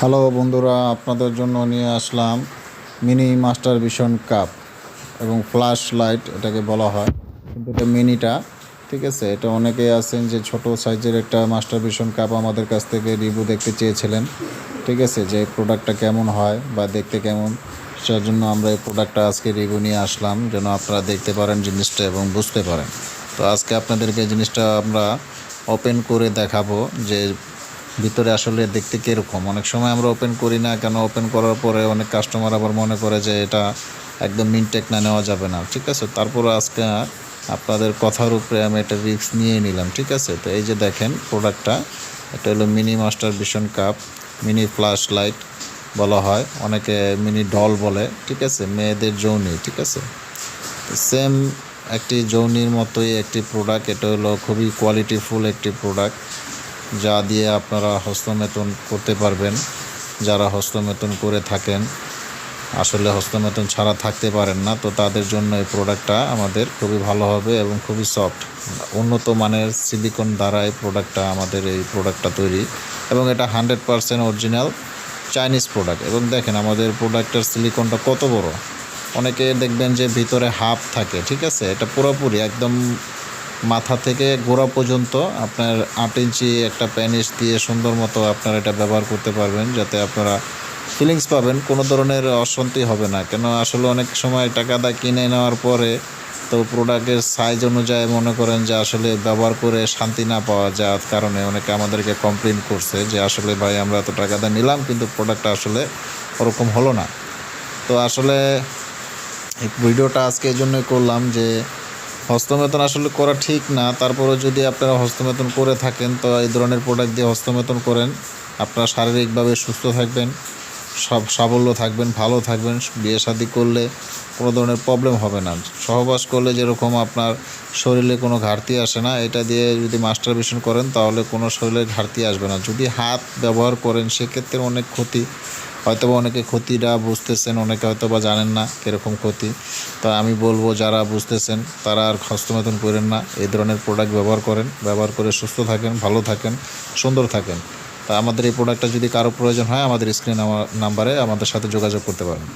Hello বন্ধুরা, আপনাদের জন্য নিয়ে আসলাম মিনি মাস্টার ভিশন কাপ এবং ফ্ল্যাশ লাইট, এটাকে বলা হয়। কিন্তু এটা মিনিটা, ঠিক আছে? এটা অনেকেই আছেন যে ছোট সাইজের একটা মাস্টার ভিশন কাপ আমাদের কাছ থেকে রিভিউ দেখতে চেয়েছিলেন, ঠিক আছে? যে প্রোডাক্টটা কেমন হয় বা দেখতে কেমন, সেটার জন্য আমরা এই প্রোডাক্টটা আজকে রিভিউ নিয়ে আসলাম, যেন আপনারা দেখতে পারেন জিনিসটা এবং বুঝতে পারেন। তো আজকে আপনাদেরকে জিনিসটা আমরা ওপেন করে দেখাবো যে ভিতরে আসলে দেখতে কীরকম? অনেক সময় আমরা ওপেন করি না, কেন ওপেন করার পরে অনেক কাস্টমার আবার মনে করে যে এটা একদম মিনটেক না, নেওয়া যাবে না, ঠিক আছে? তারপরে আজকে আপনাদের কথার উপরে আমি একটা রিস্ক নিয়ে নিলাম, ঠিক আছে? তো এই যে দেখেন প্রোডাক্টটা এটা হলো mini master vision cup mini flash light বলা হয়, অনেকে মিনি ডল বলে, ঠিক আছে? মেয়েদের যৌনি, ঠিক আছে? সেম একটি যৌনির মতোই একটি প্রোডাক্ট এটা হলো খুবই কোয়ালিটিফুল একটি প্রোডাক্ট যা দিয়ে আপনারা হস্তমেতন করতে পারবেন, যারা হস্তমেতন করে থাকেন। আসলে হস্তমেতন ছাড়া থাকতে পারেন না, তো তাদের জন্য এই প্রোডাক্টটা আমাদের খুবই ভালো হবে এবং খুবই সফট। উন্নত মানের সিলিকন দ্বারা এই প্রোডাক্টটা, আমাদের এই প্রোডাক্টটা তৈরি এবং এটা hundred percent original Chinese product. এবং দেখেন, আমাদের প্রোডাক্টের সিলিকনটা কত বড়। অনেকে দেখবেন যে ভিতরে হাফ থাকে, ঠিক আছে? এটা পুরোপুরি একদম মাথা থেকে গোড়া পর্যন্ত আপনার আট ইঞ্চি একটা প্যানিস দিয়ে সুন্দর মতো আপনারা এটা ব্যবহার করতে পারবেন, যাতে আপনারা ফিলিংস পাবেন। কোনো ধরনের অশান্তি হবে না। কেন, আসলে অনেক সময় টাকা দা কিনে নেওয়ার পরে তো প্রোডাক্টের সাইজ অনুযায়ী মনে করেন যে আসলে ব্যবহার করে শান্তি না পাওয়া যাওয়ার কারণে অনেকে আমাদেরকে কমপ্লেন করছে যে আসলে ভাই আমরা এত টাকা দা নিলাম, কিন্তু প্রোডাক্টটা আসলে ওরকম হলো না। তো আসলে ভিডিওটা আজকে এই জন্যই করলাম যে হস্তমেতন আসলে করা ঠিক না। তারপরে যদি আপনারা হস্তমেতন করে থাকেন, তো এই ধরনের প্রোডাক্ট দিয়ে হস্তমেতন করেন, আপনারা শারীরিকভাবে সুস্থ থাকবেন, সব সাবল্য থাকবেন, ভালো থাকবেন, বিয়ে শাদি করলে কোনো ধরনের প্রবলেম হবে না। সহবাস করলে যেরকম আপনার শরীরে কোনো ঘাটতি আসে না, এটা দিয়ে যদি মাস্টার ভিশন করেন, তাহলে কোনো শরীরে ঘাটতি আসবে না। যদি হাত ব্যবহার করেন, সেক্ষেত্রে অনেক ক্ষতি হয়তো বা অনেকে ক্ষতিটা বুঝতেছেন, অনেকে হয়তো বা জানেন না কীরকম ক্ষতি। তো আমি বলব, যারা বুঝতেছেন, তারা আর হস্তমেতন করেন না, এই ধরনের প্রোডাক্ট ব্যবহার করেন, ব্যবহার করে সুস্থ থাকেন, ভালো থাকেন, সুন্দর থাকেন। তা আমাদের এই প্রোডাক্টটা যদি কারও প্রয়োজন হয়, আমাদের স্ক্রিন নাম্বারে আমাদের সাথে যোগাযোগ করতে পারেন।